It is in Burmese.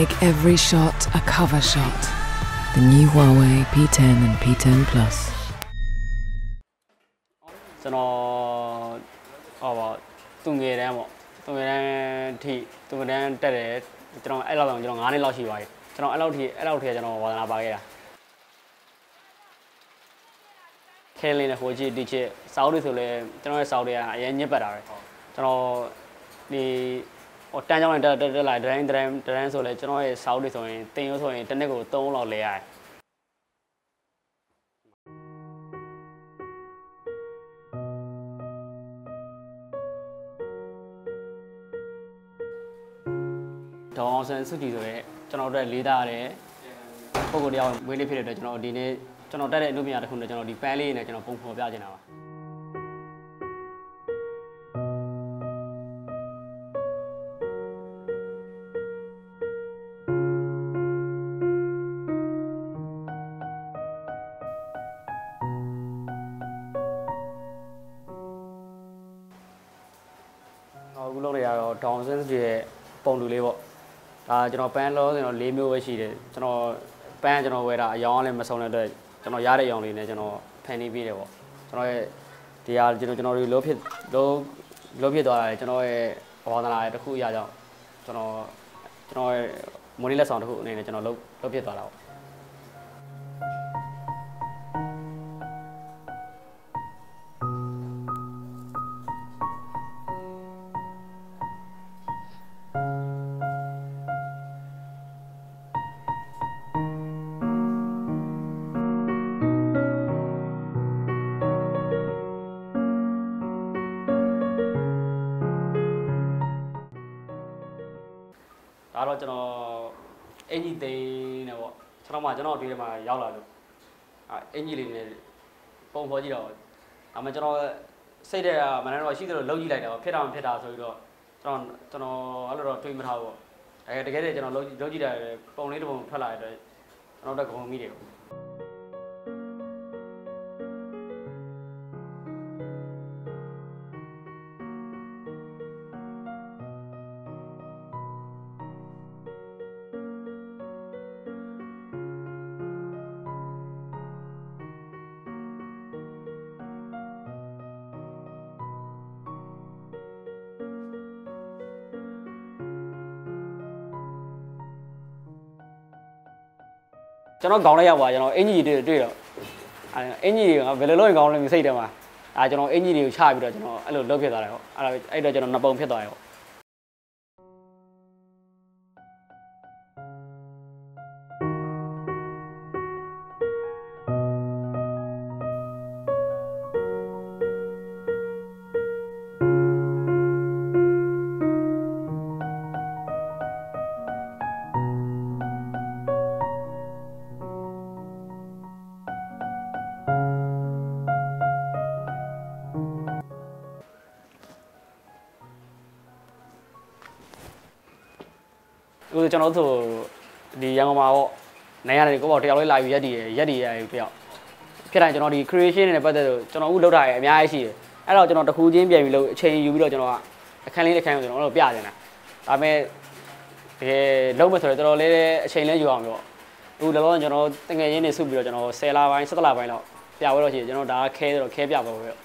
Make every shot a cover shot. The new Huawei P10 and P10 Plus. ကျွန်တော်ဟောပါသူငယ်တန်းပေါ့သူငယ်တန်းထိသူငယ်တန်းတက်တယ်ကျွန်တော်အဲ့လောက်တော့ကျွန်တော်9နှစ်လောက်ရှိပါပြီကျွန်တော်အဲ့လောက်ထိအဲ့လောက်ထိကျွန်တော်ဝါသနာပါခဲ့တာခဲလင်းနဲ့ဟိုကြည့်ဒီချစ်စောက်တွေဆိုလဲကျွန်တော်ရဲ့စောက်တွေကအရင်ညစ်ပတ်တာပဲကျွန်တော်ဒီ ဟိုတန်းကြောင်းလိုက်တက်တက်တက်လိုက်ဒရန်ဒရန်ဒရန်ဆိုလဲကျွန်တော်ရဲ့စောက်တွေဆိုရင်တင်ရိုးဆိုရင်တစ်နှစ်ကို3လောက်လဲရတယ်ဒေါအောင်ဆန်းစုကြည်ဆိုရဲကျွန်တော်တို့လေးသားရတယ်ပုံကိုယ်တရားဝေးလေးဖြစ်တဲ့အတွက်ကျွန်တော်ဒီနေ့ကျွန်တော်တက်တဲ့အလုပ်မြာတစ်ခုနဲ့ကျွန်တော်ဒီပန်းလေးနဲ့ကျွန်တော်ပုံဖော်ပြချင်တာပါ တွေကတော့ဒေါအောင်ဆန်းစုကြည်ရဲ့ပုံတူလေးပေါ့ဒါကျွန်တော်ပန်းလောဆိုတော့၄မျိုးပဲရှိတယ်ကျွန်တော်ပန်းကျွန်တော်ဝယ်တာအယောင်လည်းမဆုံးတဲ့အတွက်ကျွန်တော်ရတဲ့အယောင်လေးနဲ့ကျွန်တော်ဖန်တီးပေးတယ်ပေါ့ကျွန်တော်ရဲ့ဒီဟာကျွန်တော်ကျွန်တော်တို့လုံးဖြစ်လုံးလုံးဖြစ်သွားတယ်ကျွန်တော်ရဲ့ဘောင်းသနာရဲ့တစ်ခုအရာကြောင့်ကျွန်တော်ကျွန်တော်ရဲ့မိုးလေးလက်ဆောင်တစ်ခုအနေနဲ့ကျွန်တော်လုံးလုံးဖြစ်သွားတာပေါ့ ဒါတော့ကျွန်တော်အင်ကြီးသိန်းနဲ့ပေါ့ကျွန်တော်မှကျွန်တော်တွေ့တယ်မှာရောက်လာလို့အဲအင်ကြီးလေးနဲ့ပုံဖော်ကြည့်တော့အမှကျွန်တော်စိတ်ထဲကမနက်တော့ရှိသလိုလုံးကြည့်လိုက်တာပေါ့ဖြစ်တာမဖြစ်တာဆိုပြီးတော့ကျွန်တော်ကျွန်တော်အဲ့လိုတော့တွေးမထားဘူးပေါ့အဲတကယ်တည်းကျွန်တော်လုံးလုံးကြည့်တယ်ပုံလေးတစ်ပုံထွက်လာတဲ့အတွက်ကျွန်တော်တို့ဂုံမိတယ်ပေါ့ ကျွန်တော်ခေါင်းလိုက်ရောက်ပါကျွန်တော်အင်ကြီးတွေတွေ့တော့အဲအင်ကြီးတွေကဘယ်လိုလုပ်ရင်ခေါင်းလဲမစိတ်တယ်မှာအဲကျွန်တော်အင်ကြီးတွေကိုချပြီးတော့ကျွန်တော်အဲ့လိုလုပ်ဖြစ်သွားတယ်ဟုတ်အဲ့ဒါအဲ့တော့ကျွန်တော်နှစ်ပုံဖြစ်သွားတယ်ဟုတ် အခုကျွန်တော်တို့ဆိုဒီရန်ကုန်မှာပေါ့နိုင်ရတယ်ကိုပေါ့တယောက်လေးလာပြီးရက်တည်ရရက်တည်ရတယောက်ဖြစ်တိုင်းကျွန်တော်ဒီ creation နဲ့ပတ်သက်လို့ကျွန်တော်ဥလောက်တာရအများကြီးရှိတယ်အဲ့တော့ကျွန်တော်တခုချင်းပြန်ပြီးလို့အချိန်ယူပြီးတော့ကျွန်တော်ကအခန်းလေးတစ်ခန်းကိုကျွန်တော်တို့ပြတင်တာဒါပေမဲ့တကယ်လုံးမဆိုတော့တော်တော်လေးအချိန်လဲယူအောင်ပြောအခုလောလောကျွန်တော်တငယ်ချင်းတွေစုပြီးတော့ကျွန်တော်10လပိုင်း17လပိုင်းလောက်ပြပွဲတော့ရှိတယ်ကျွန်တော်ဒါခဲတော့ခဲပြပွဲပဲ